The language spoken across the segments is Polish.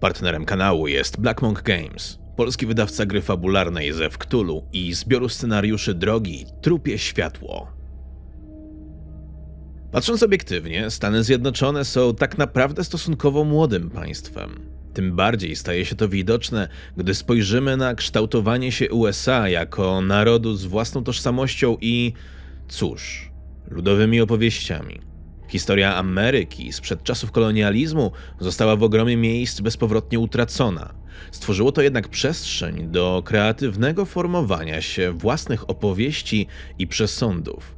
Partnerem kanału jest Black Monk Games, polski wydawca gry fabularnej ze Wktulu i zbioru scenariuszy Drogi Trupie Światło. Patrząc obiektywnie, Stany Zjednoczone są tak naprawdę stosunkowo młodym państwem. Tym bardziej staje się to widoczne, gdy spojrzymy na kształtowanie się USA jako narodu z własną tożsamością i, cóż, ludowymi opowieściami. Historia Ameryki sprzed czasów kolonializmu została w ogromie miejsc bezpowrotnie utracona. Stworzyło to jednak przestrzeń do kreatywnego formowania się własnych opowieści i przesądów.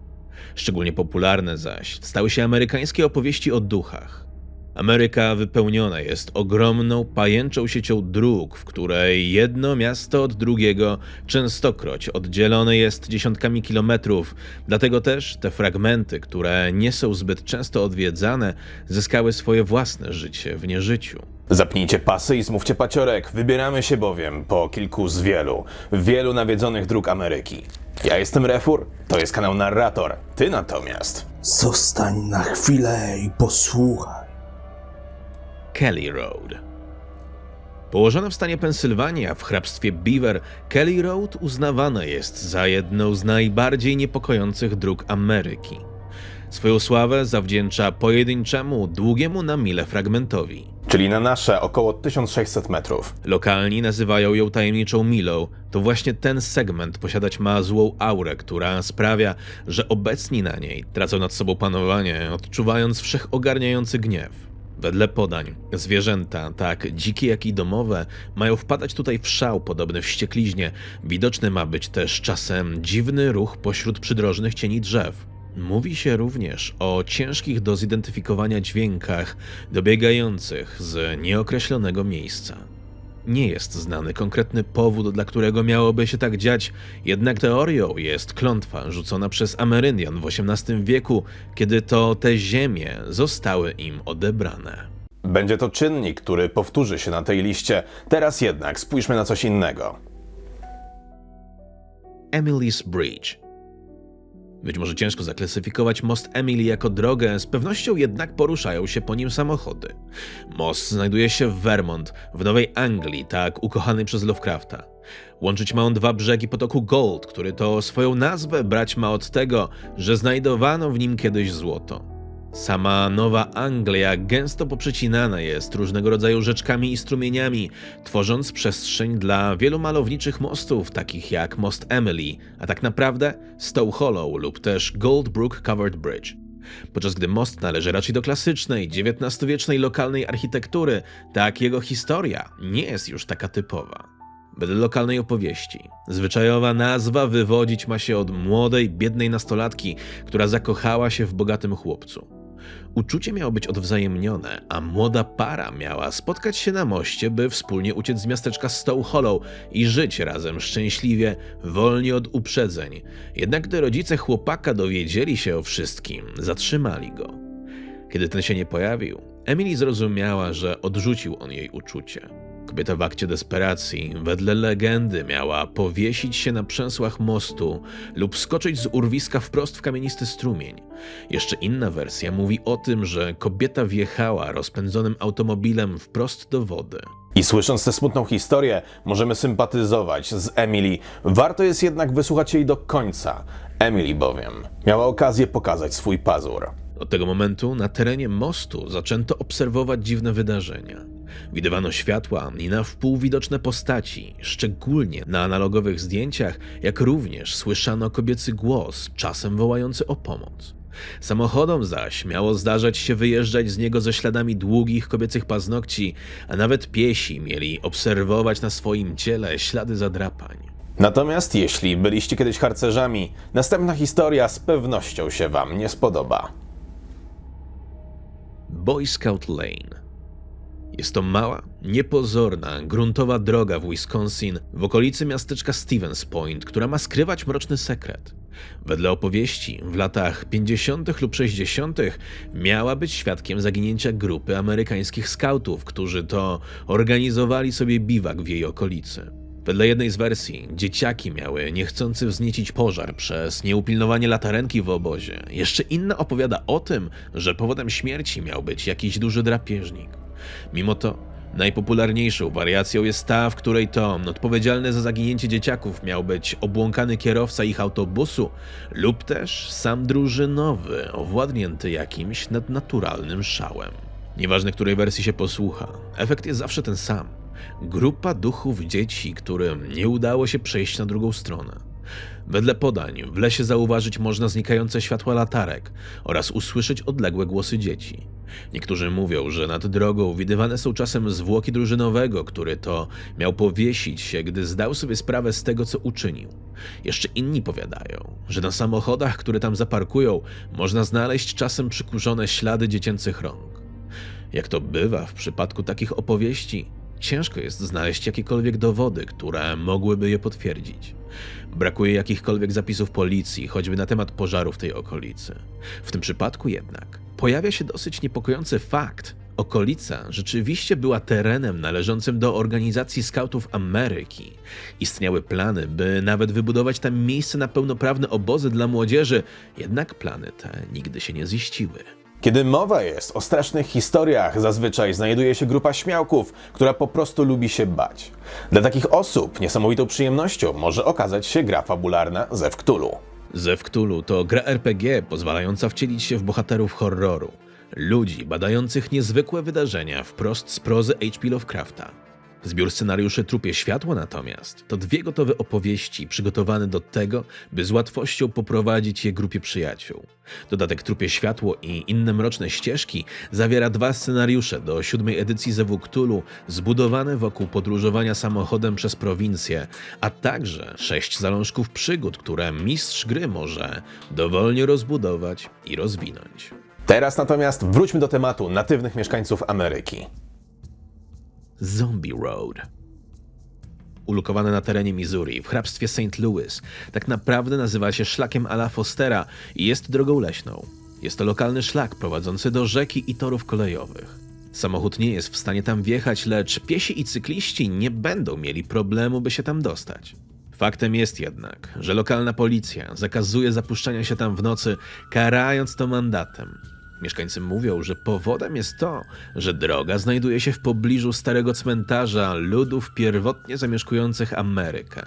Szczególnie popularne zaś stały się amerykańskie opowieści o duchach. Ameryka wypełniona jest ogromną, pajęczą siecią dróg, w której jedno miasto od drugiego częstokroć oddzielone jest dziesiątkami kilometrów, dlatego też te fragmenty, które nie są zbyt często odwiedzane, zyskały swoje własne życie w nieżyciu. Zapnijcie pasy i zmówcie paciorek. Wybieramy się bowiem po kilku z wielu, wielu nawiedzonych dróg Ameryki. Ja jestem Refur, to jest kanał Narrator. Ty natomiast. Zostań na chwilę i posłuchaj. Kelly Road. Położona w stanie Pensylwania w hrabstwie Beaver, Kelly Road uznawana jest za jedną z najbardziej niepokojących dróg Ameryki. Swoją sławę zawdzięcza pojedynczemu, długiemu na mile fragmentowi. Czyli na nasze około 1600 metrów. Lokalni nazywają ją tajemniczą milą. To właśnie ten segment posiadać ma złą aurę, która sprawia, że obecni na niej tracą nad sobą panowanie, odczuwając wszechogarniający gniew. Wedle podań, zwierzęta, tak dzikie jak i domowe, mają wpadać tutaj w szał podobny wściekliźnie. Widoczny ma być też czasem dziwny ruch pośród przydrożnych cieni drzew. Mówi się również o ciężkich do zidentyfikowania dźwiękach dobiegających z nieokreślonego miejsca. Nie jest znany konkretny powód, dla którego miałoby się tak dziać, jednak teorią jest klątwa rzucona przez Ameryndian w XVIII wieku, kiedy to te ziemie zostały im odebrane. Będzie to czynnik, który powtórzy się na tej liście. Teraz jednak spójrzmy na coś innego. Emily's Bridge. Być może ciężko zaklasyfikować most Emily jako drogę, z pewnością jednak poruszają się po nim samochody. Most znajduje się w Vermont, w Nowej Anglii, tak ukochany przez Lovecrafta. Łączyć ma on dwa brzegi potoku Gold, który to swoją nazwę brać ma od tego, że znajdowano w nim kiedyś złoto. Sama Nowa Anglia gęsto poprzecinana jest różnego rodzaju rzeczkami i strumieniami, tworząc przestrzeń dla wielu malowniczych mostów, takich jak Most Emily, a tak naprawdę Stow Hollow lub też Gold Brook Covered Bridge. Podczas gdy most należy raczej do klasycznej, XIX-wiecznej lokalnej architektury, tak jego historia nie jest już taka typowa. Wedle lokalnej opowieści, zwyczajowa nazwa wywodzić ma się od młodej, biednej nastolatki, która zakochała się w bogatym chłopcu. Uczucie miało być odwzajemnione, a młoda para miała spotkać się na moście, by wspólnie uciec z miasteczka Stow Hollow i żyć razem szczęśliwie, wolni od uprzedzeń. Jednak gdy rodzice chłopaka dowiedzieli się o wszystkim, zatrzymali go. Kiedy ten się nie pojawił, Emily zrozumiała, że odrzucił on jej uczucie. Kobieta w akcie desperacji, wedle legendy, miała powiesić się na przęsłach mostu lub skoczyć z urwiska wprost w kamienisty strumień. Jeszcze inna wersja mówi o tym, że kobieta wjechała rozpędzonym automobilem wprost do wody. I słysząc tę smutną historię, możemy sympatyzować z Emily. Warto jest jednak wysłuchać jej do końca. Emily bowiem miała okazję pokazać swój pazur. Od tego momentu na terenie mostu zaczęto obserwować dziwne wydarzenia. Widywano światła i na wpół widoczne postaci, szczególnie na analogowych zdjęciach, jak również słyszano kobiecy głos, czasem wołający o pomoc. Samochodom zaś miało zdarzać się wyjeżdżać z niego ze śladami długich kobiecych paznokci, a nawet piesi mieli obserwować na swoim ciele ślady zadrapań. Natomiast jeśli byliście kiedyś harcerzami, następna historia z pewnością się Wam nie spodoba. Boy Scout Lane. Jest to mała, niepozorna, gruntowa droga w Wisconsin, w okolicy miasteczka Stevens Point, która ma skrywać mroczny sekret. Wedle opowieści, w latach 50. lub 60. miała być świadkiem zaginięcia grupy amerykańskich skautów, którzy to organizowali sobie biwak w jej okolicy. Wedle jednej z wersji, dzieciaki miały niechcący wzniecić pożar przez nieupilnowanie latarenki w obozie. Jeszcze inna opowiada o tym, że powodem śmierci miał być jakiś duży drapieżnik. Mimo to Najpopularniejszą wariacją jest ta, w której to odpowiedzialny za zaginięcie dzieciaków miał być obłąkany kierowca ich autobusu lub też sam drużynowy, owładnięty jakimś nadnaturalnym szałem. Nieważne której wersji się posłucha, efekt jest zawsze ten sam. Grupa duchów dzieci, którym nie udało się przejść na drugą stronę. Wedle podań w lesie zauważyć można znikające światła latarek oraz usłyszeć odległe głosy dzieci. Niektórzy mówią, że nad drogą widywane są czasem zwłoki drużynowego, który to miał powiesić się, gdy zdał sobie sprawę z tego, co uczynił. Jeszcze inni powiadają, że na samochodach, które tam zaparkują, można znaleźć czasem przykurzone ślady dziecięcych rąk. Jak to bywa w przypadku takich opowieści, ciężko jest znaleźć jakiekolwiek dowody, które mogłyby je potwierdzić. Brakuje jakichkolwiek zapisów policji, choćby na temat pożaru w tej okolicy. W tym przypadku jednak pojawia się dosyć niepokojący fakt. Okolica rzeczywiście była terenem należącym do organizacji skautów Ameryki. Istniały plany, by nawet wybudować tam miejsce na pełnoprawne obozy dla młodzieży, jednak plany te nigdy się nie ziściły. Kiedy mowa jest o strasznych historiach, zazwyczaj znajduje się grupa śmiałków, która po prostu lubi się bać. Dla takich osób niesamowitą przyjemnością może okazać się gra fabularna ze Cthulhu. Zew Cthulhu to gra RPG pozwalająca wcielić się w bohaterów horroru. Ludzi badających niezwykłe wydarzenia wprost z prozy H.P. Lovecrafta. Zbiór scenariuszy Trupie Światło natomiast to dwie gotowe opowieści przygotowane do tego, by z łatwością poprowadzić je grupie przyjaciół. Dodatek Trupie Światło i inne mroczne ścieżki zawiera dwa scenariusze do siódmej edycji Zewu Cthulhu zbudowane wokół podróżowania samochodem przez prowincję, a także sześć zalążków przygód, które mistrz gry może dowolnie rozbudować i rozwinąć. Teraz natomiast wróćmy do tematu natywnych mieszkańców Ameryki. Zombie Road. Ulokowane na terenie Missouri, w hrabstwie St. Louis, tak naprawdę nazywa się szlakiem Ala Fostera i jest drogą leśną. Jest to lokalny szlak prowadzący do rzeki i torów kolejowych. Samochód nie jest w stanie tam wjechać, lecz piesi i cykliści nie będą mieli problemu, by się tam dostać. Faktem jest jednak, że lokalna policja zakazuje zapuszczania się tam w nocy, karając to mandatem. Mieszkańcy mówią, że powodem jest to, że droga znajduje się w pobliżu starego cmentarza ludów pierwotnie zamieszkujących Amerykę.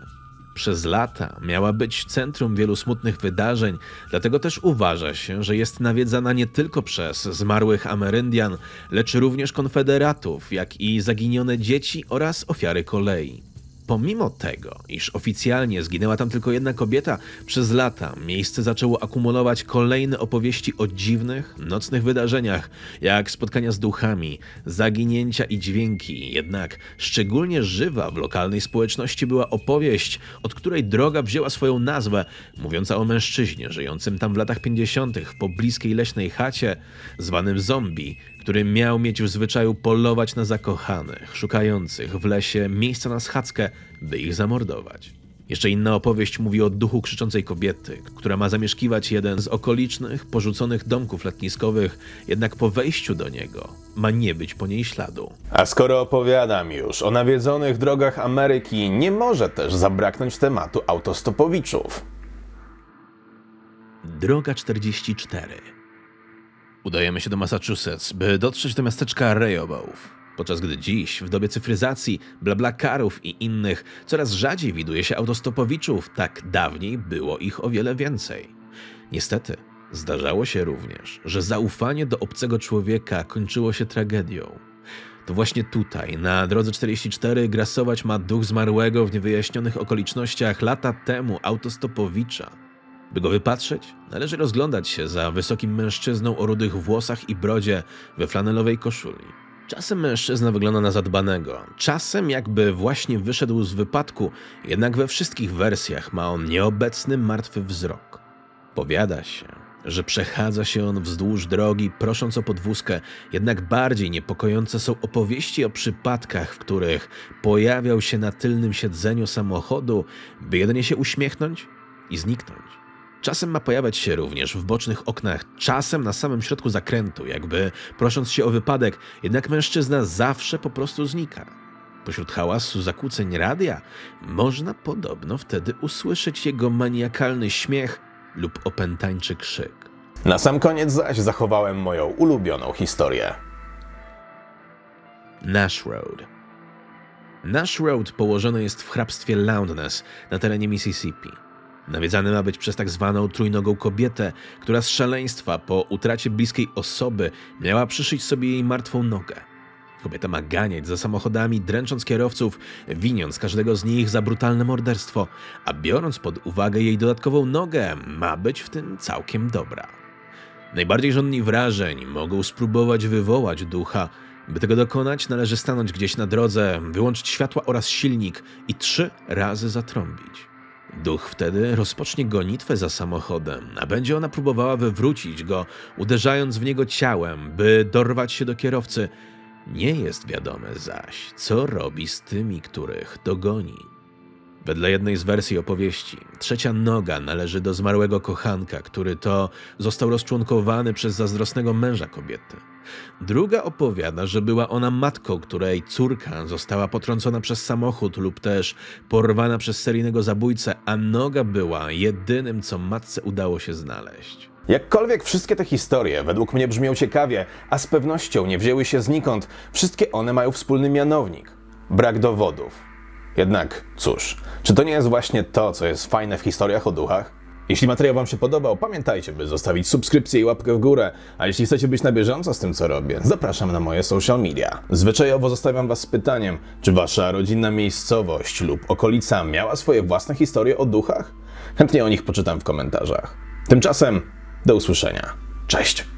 Przez lata miała być centrum wielu smutnych wydarzeń, dlatego też uważa się, że jest nawiedzana nie tylko przez zmarłych Ameryndian, lecz również konfederatów, jak i zaginione dzieci oraz ofiary kolei. Pomimo tego, iż oficjalnie zginęła tam tylko jedna kobieta, przez lata miejsce zaczęło akumulować kolejne opowieści o dziwnych, nocnych wydarzeniach, jak spotkania z duchami, zaginięcia i dźwięki. Jednak szczególnie żywa w lokalnej społeczności była opowieść, od której droga wzięła swoją nazwę, mówiąca o mężczyźnie żyjącym tam w latach 50. w pobliskiej leśnej chacie, zwanym zombie, który miał mieć w zwyczaju polować na zakochanych, szukających w lesie miejsca na schadzkę, by ich zamordować. Jeszcze inna opowieść mówi o duchu krzyczącej kobiety, która ma zamieszkiwać jeden z okolicznych, porzuconych domków letniskowych, jednak po wejściu do niego ma nie być po niej śladu. A skoro opowiadam już o nawiedzonych drogach Ameryki, nie może też zabraknąć tematu autostopowiczów. Droga 44. Udajemy się do Massachusetts, by dotrzeć do miasteczka Rehoboth. Podczas gdy dziś, w dobie cyfryzacji, blablakarów i innych, coraz rzadziej widuje się autostopowiczów, tak dawniej było ich o wiele więcej. Niestety, zdarzało się również, że zaufanie do obcego człowieka kończyło się tragedią. To właśnie tutaj, na drodze 44, grasować ma duch zmarłego w niewyjaśnionych okolicznościach lata temu autostopowicza. By go wypatrzeć, należy rozglądać się za wysokim mężczyzną o rudych włosach i brodzie we flanelowej koszuli. Czasem mężczyzna wygląda na zadbanego, czasem jakby właśnie wyszedł z wypadku, jednak we wszystkich wersjach ma on nieobecny, martwy wzrok. Powiada się, że przechadza się on wzdłuż drogi, prosząc o podwózkę, jednak bardziej niepokojące są opowieści o przypadkach, w których pojawiał się na tylnym siedzeniu samochodu, by jedynie się uśmiechnąć i zniknąć. Czasem ma pojawiać się również w bocznych oknach, czasem na samym środku zakrętu, jakby prosząc się o wypadek, jednak mężczyzna zawsze po prostu znika. Pośród hałasu zakłóceń radia można podobno wtedy usłyszeć jego maniakalny śmiech lub opętańczy krzyk. Na sam koniec zaś zachowałem moją ulubioną historię. Nash Road. Nash Road położony jest w hrabstwie Loudness na terenie Mississippi. Nawiedzany ma być przez tak zwaną trójnogą kobietę, która z szaleństwa po utracie bliskiej osoby miała przyszyć sobie jej martwą nogę. Kobieta ma ganiać za samochodami, dręcząc kierowców, winiąc każdego z nich za brutalne morderstwo, a biorąc pod uwagę jej dodatkową nogę, ma być w tym całkiem dobra. Najbardziej żądni wrażeń mogą spróbować wywołać ducha. By tego dokonać, należy stanąć gdzieś na drodze, wyłączyć światła oraz silnik i trzy razy zatrąbić. Duch wtedy rozpocznie gonitwę za samochodem, a będzie ona próbowała wywrócić go, uderzając w niego ciałem, by dorwać się do kierowcy. Nie jest wiadome zaś, co robi z tymi, których dogoni. Wedle jednej z wersji opowieści, trzecia noga należy do zmarłego kochanka, który to został rozczłonkowany przez zazdrosnego męża kobiety. Druga opowiada, że była ona matką, której córka została potrącona przez samochód lub też porwana przez seryjnego zabójcę, a noga była jedynym, co matce udało się znaleźć. Jakkolwiek wszystkie te historie według mnie brzmią ciekawie, a z pewnością nie wzięły się znikąd, wszystkie one mają wspólny mianownik brak dowodów. Jednak cóż, czy to nie jest właśnie to, co jest fajne w historiach o duchach? Jeśli materiał Wam się podobał, pamiętajcie, by zostawić subskrypcję i łapkę w górę. A jeśli chcecie być na bieżąco z tym, co robię, zapraszam na moje social media. Zwyczajowo zostawiam Was z pytaniem, czy Wasza rodzinna miejscowość lub okolica miała swoje własne historie o duchach? Chętnie o nich poczytam w komentarzach. Tymczasem do usłyszenia. Cześć!